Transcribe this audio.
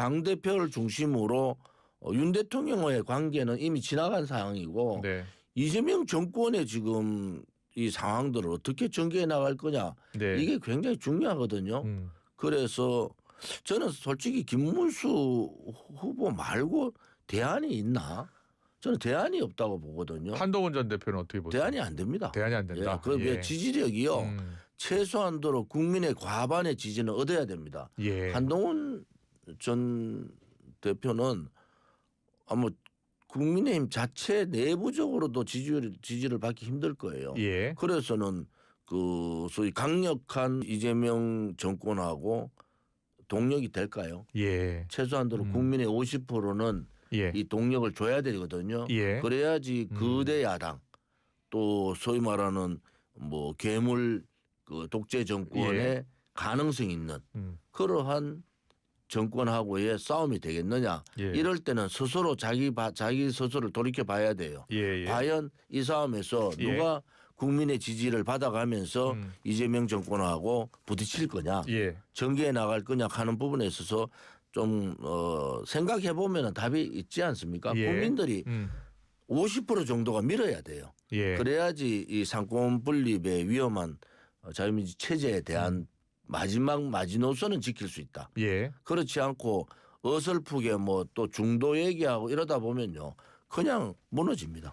당 대표를 중심으로 어, 윤 대통령과의 관계는 이미 지나간 상황이고 네. 이재명 정권의 지금 이 상황들을 어떻게 전개해 나갈 거냐 네. 이게 굉장히 중요하거든요. 음. 그래서 저는 솔직히 김문수 후보 말고 대안이 있나? 저는 대안이 없다고 보거든요. 한동훈 전 대표는 어떻게 보세요? 대안이 안 됩니다. 대안이 안 된다. 예, 그 예. 지지력이요. 음. 최소한도로 국민의 과반의 지지는 얻어야 됩니다. 예. 한동훈 전 대표는 아마 국민의힘 자체 내부적으로도 지지를 지지를 받기 힘들 거예요. 예. 그래서는 그 소위 강력한 이재명 정권하고 동력이 될까요? 예. 최소한도로 음. 국민의 50%는 예. 이 동력을 줘야 되거든요. 예. 그래야지 음. 거대 야당 또 소위 말하는 뭐 괴물 그 독재 정권의 예. 가능성 있는 음. 그러한 정권하고의 싸움이 되겠느냐 예. 이럴 때는 스스로 자기 바, 자기 스스로를 돌이켜 봐야 돼요. 예. 예. 과연 이 싸움에서 예. 누가 국민의 지지를 받아가면서 음. 이재명 정권하고 부딪힐 거냐 예. 전개해 나갈 거냐 하는 부분에 있어서 좀 어, 생각해 보면 답이 있지 않습니까? 예. 국민들이 음. 50% 정도가 밀어야 돼요. 예. 그래야지 이 상권 분립의 위험한 어, 자유민주 체제에 대한 음. 마지막 마지노선은 지킬 수 있다. 예. 그렇지 않고 어설프게 뭐 또 중도 얘기하고 이러다 보면요 그냥 무너집니다.